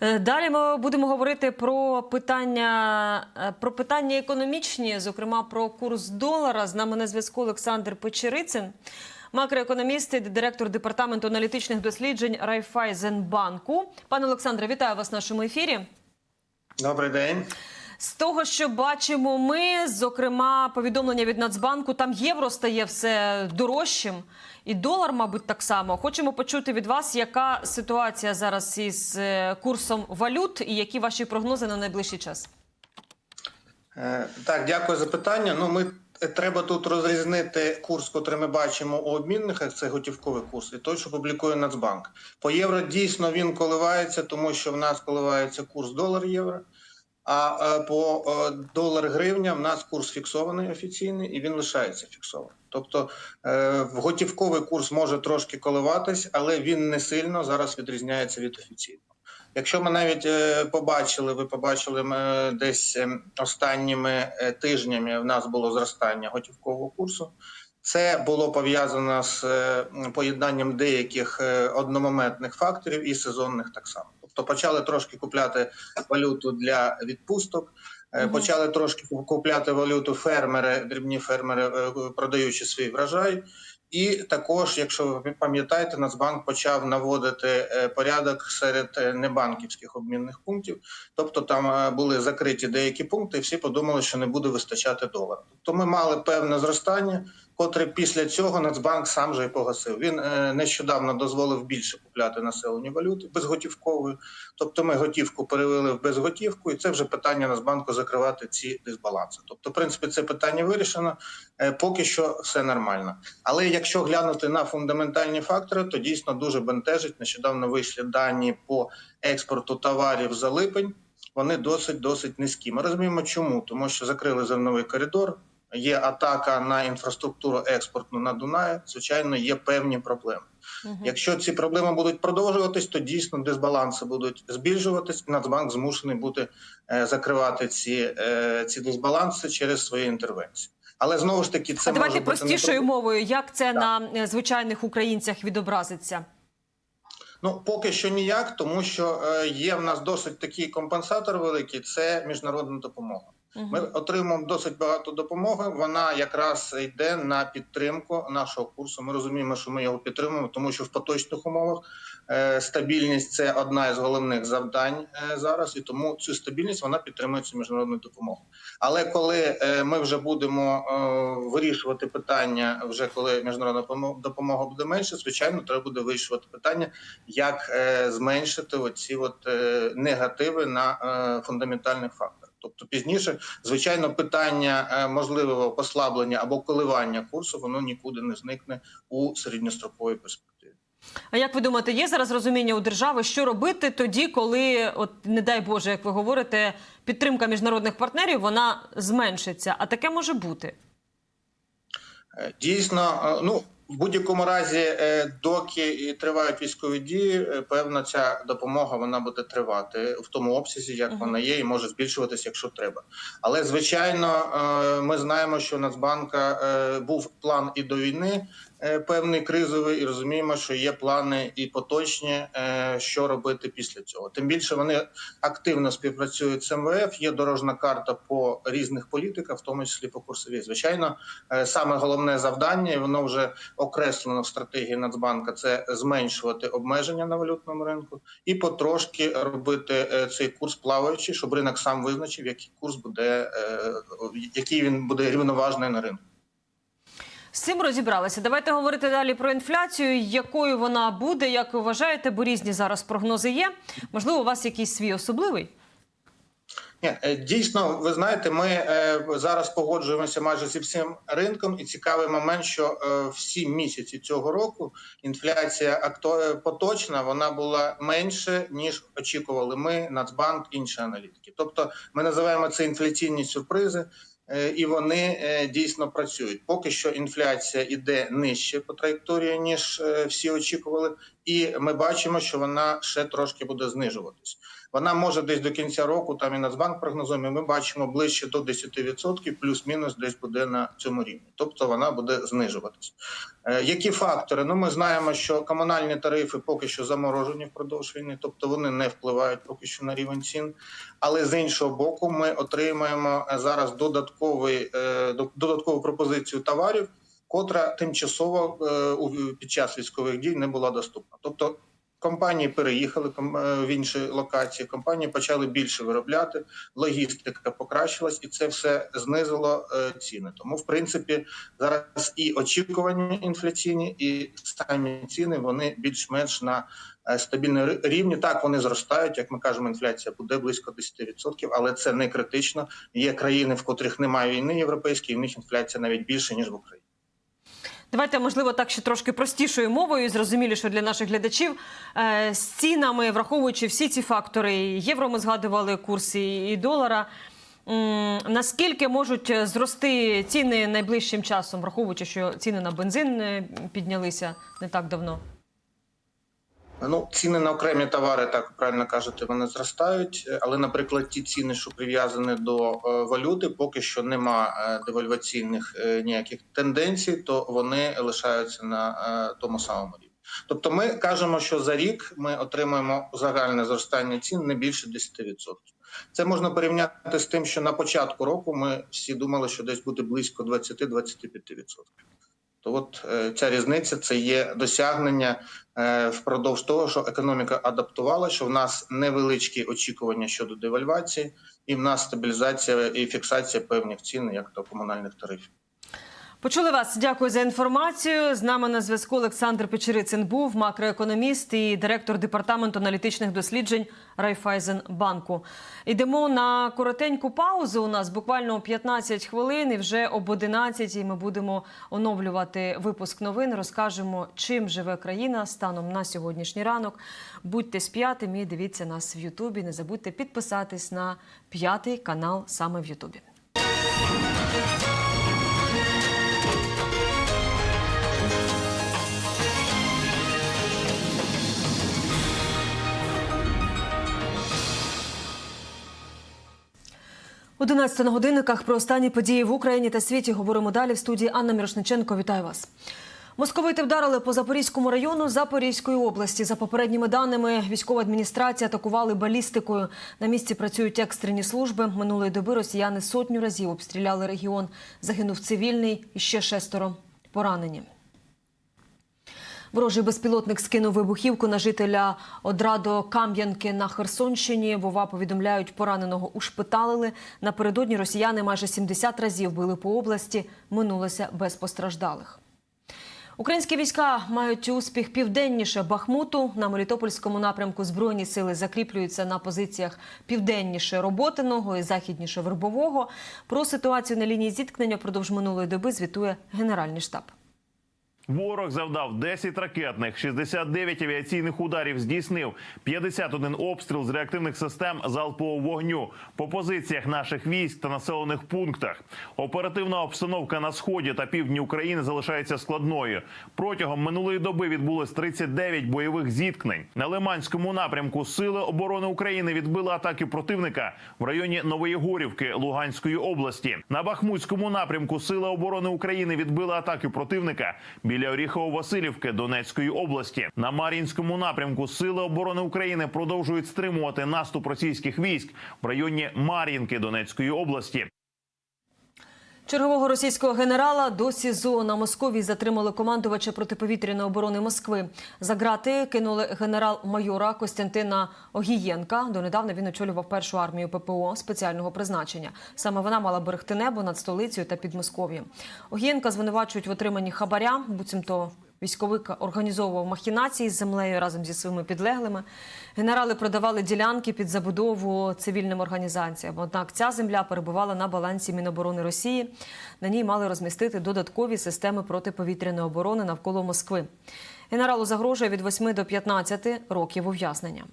Е, Далі ми будемо говорити про питання, е, про питання економічні, зокрема про курс долара. З нами на зв'язку Олександр Печерицин, макроекономіст і директор департаменту аналітичних досліджень Райфайзенбанку. Пане Олександре, вітаю вас в нашому ефірі. Добрий день. З того, що бачимо, ми зокрема повідомлення від Нацбанку, там євро стає все дорожчим, і долар, мабуть, так само. Хочемо почути від вас, яка ситуація зараз із е, курсом валют, і які ваші прогнози на найближчий час. Е, Так, дякую за питання. Ну, ми е, треба тут розрізнити курс, який ми бачимо у обмінниках. Це готівковий курс, і той, що публікує Нацбанк. По євро дійсно він коливається, тому що в нас коливається курс долар-євро. А е, по е, долар-гривня в нас курс фіксований офіційний і він лишається фіксованим. Тобто е, готівковий курс може трошки коливатись, але він не сильно зараз відрізняється від офіційного. Якщо ми навіть побачили, ви побачили е, десь е, останніми тижнями в нас було зростання готівкового курсу. Це було пов'язано з поєднанням деяких одномоментних факторів і сезонних так само. Тобто почали трошки купляти валюту для відпусток, е, почали трошки купляти валюту фермери, дрібні фермери, е, продаючи свій врожай. І також, якщо ви пам'ятаєте, Нацбанк почав наводити е, порядок серед е, небанківських обмінних пунктів. Тобто там е, були закриті деякі пункти, і всі подумали, що не буде вистачати долара. Тобто ми мали певне зростання, котре після цього Нацбанк сам же і погасив. Він е, нещодавно дозволив більше купляти населенню валюти безготівкової. Тобто ми готівку перевели в безготівку, і це вже питання Нацбанку закривати ці дисбаланси. Тобто, в принципі, це питання вирішено. Е, Поки що все нормально. Але якщо глянути на фундаментальні фактори, то дійсно дуже бентежить. Нещодавно вийшли дані по експорту товарів за липень. Вони досить досить низькі. Ми розуміємо, чому тому, що закрили зерновий коридор. Є атака на інфраструктуру експортну на Дунаї. Звичайно, є певні проблеми. Мгм. Якщо ці проблеми будуть продовжуватись, то дійсно дисбаланси будуть збільшуватись. і Нацбанк змушений буде е, закривати ці, е, ці дисбаланси через свої інтервенції. Але знову ж таки, це а давайте може простішою не мовою, як це на е, звичайних українцях відобразиться? Ну поки що ніяк, тому що є в нас досить такий компенсатор великий. Це міжнародна допомога. Ми отримуємо досить багато допомоги. Вона якраз йде на підтримку нашого курсу. Ми розуміємо, що ми його підтримуємо, тому що в поточних умовах е, стабільність це одна із головних завдань е, зараз, і тому цю стабільність вона підтримується міжнародною допомогою. Але коли е, ми вже будемо вирішувати питання, вже коли міжнародна допомога буде менше, звичайно, треба буде вирішувати питання, як зменшити оці от негативи на фундаментальних факторах. Тобто пізніше, звичайно, питання е, можливого послаблення або коливання курсу воно нікуди не зникне у середньостроковій перспективі. А як ви думаєте, є зараз розуміння у держави, що робити тоді, коли, от не дай Боже, як ви говорите, підтримка міжнародних партнерів вона зменшиться? А таке може бути. Е, Дійсно, е, ну в будь-якому разі, е, доки і тривають військові дії, е, певна ця допомога вона буде тривати в тому обсязі, як вона є, і може збільшуватися, якщо треба. Але звичайно, е, ми знаємо, що у Нацбанка був план і до війни певний кризовий, і розуміємо, що є плани і поточні, е, що робити після цього. Тим більше вони активно співпрацюють з МВФ. Є дорожна карта по різних політиках, в тому числі по курсовій. Звичайно, е, саме головне завдання, і воно вже окреслено в стратегії Нацбанка, це зменшувати обмеження на валютному ринку і потрошки робити е, цей курс плаваючий, щоб ринок сам визначив, який курс буде, е, який він буде рівноважний на ринку. З цим розібралися. Давайте говорити далі про інфляцію. Якою вона буде, як ви вважаєте, бо різні зараз прогнози є. Можливо, у вас якийсь свій особливий? Ні, е, дійсно, ви знаєте, ми е, зараз погоджуємося майже зі всім ринком, і цікавий момент, що е, всі місяці цього року інфляція акто- поточна вона була менше ніж очікували ми, Нацбанк, інші аналітики. Тобто, ми називаємо це інфляційні сюрпризи. Е, і вони е, дійсно працюють. Поки що інфляція йде нижче по траєкторії, ніж е, всі очікували, і ми бачимо, що вона ще трошки буде знижуватись. Вона може десь до кінця року, там і Нацбанк прогнозує, ми бачимо ближче до 10%, плюс-мінус десь буде на цьому рівні. Тобто вона буде знижуватись. Е, Які фактори? Ну, ми знаємо, що комунальні тарифи поки що заморожені впродовж війни, тобто вони не впливають поки що на рівень цін. Але з іншого боку, ми отримаємо е, зараз додатковий е, додаткову пропозицію товарів, котра тимчасово е, під час військових дій не була доступна. Тобто компанії переїхали е, в інші локації, компанії почали більше виробляти, логістика покращилась, і це все знизило е, ціни. Тому, в принципі, зараз і очікування інфляційні, і самі ціни вони більш-менш на стабільному рівні. Так вони зростають. Як ми кажемо, інфляція буде близько 10%, але це не критично. Є країни, в котрих немає війни європейської, і в них інфляція навіть більше ніж в Україні. Давайте, можливо, так ще трошки простішою мовою, зрозуміліше для наших глядачів. Е, З цінами, враховуючи всі ці фактори, євро ми згадували курси і і долара. Наскільки можуть е, зрости ціни найближчим часом, враховуючи, що ціни на бензин е, піднялися не так давно? Ну, ціни на окремі товари, так правильно кажете, вони зростають. Але, наприклад, ті ціни, що прив'язані до е, валюти, поки що нема е, девальваційних е, ніяких тенденцій, то вони лишаються на тому самому рівні. Тобто, ми кажемо, що за рік ми отримаємо загальне зростання цін не більше 10%. Це можна порівняти з тим, що на початку року ми всі думали, що десь буде близько 20-25%. То от е, ця різниця це є досягнення е, впродовж того, що економіка адаптувала, що в нас невеличкі очікування щодо девальвації, і в нас стабілізація і фіксація певних цін, як то комунальних тарифів. Почули вас. Дякую за інформацію. З нами на зв'язку Олександр Печерицин був макроекономіст і директор департаменту аналітичних досліджень Райфайзенбанку. Йдемо на коротеньку паузу. У нас буквально 15 хвилин. І вже об 11 ми будемо оновлювати випуск новин. Розкажемо, чим живе країна станом на сьогоднішній ранок. Будьте з п'ятим і дивіться нас в Ютубі. Не забудьте підписатись на п'ятий канал саме в Ютубі. Одинадцята на годинниках про останні події в Україні та світі говоримо далі в студії Анна Мірошниченко. Вітаю вас. Московити вдарили по Запорізькому району Запорізької області. За попередніми даними, військова адміністрація атакували балістикою. На місці працюють екстрені служби. Минулої доби росіяни сотню разів обстріляли регіон. Загинув цивільний і ще шестеро поранені. Ворожий безпілотник скинув вибухівку на жителя Одрадо Кам'янки на Херсонщині. Вова повідомляють, пораненого ушпиталили. Напередодні росіяни майже 70 разів били по області. Минулося без постраждалих. Українські війська мають успіх південніше Бахмуту. На Мелітопольському напрямку збройні сили закріплюються на позиціях південніше Роботиного і західніше Вербового. Про ситуацію на лінії зіткнення впродовж минулої доби звітує Генеральний штаб. Ворог завдав 10 ракетних, 69 авіаційних ударів здійснив, 51 обстріл з реактивних систем залпового вогню по позиціях наших військ та населених пунктах. Оперативна обстановка на сході та півдні України залишається складною. Протягом минулої доби відбулось 39 бойових зіткнень. На Лиманському напрямку Сили оборони України відбили атаки противника в районі Нової Горівки Луганської області. На Бахмутському напрямку Сили оборони України відбили атаки противника біля Оріхово-Василівки Донецької області. На Мар'їнському напрямку Сили оборони України продовжують стримувати наступ російських військ в районі Мар'їнки Донецької області. Чергового російського генерала до СІЗО на Московії затримали командувача протиповітряної оборони Москви. За грати кинули генерал-майора Костянтина Огієнка. Донедавна він очолював першу армію ППО спеціального призначення. Саме вона мала берегти небо над столицею та Підмосков'ям. Огієнка звинувачують в отриманні хабаря, буцімто Військовик організовував махінації з землею разом зі своїми підлеглими. Генерали продавали ділянки під забудову цивільним організаціям. Однак ця земля перебувала на балансі Міноборони Росії. На ній мали розмістити додаткові системи протиповітряної оборони навколо Москви. Генералу загрожує від 8 до 15 років ув'язнення.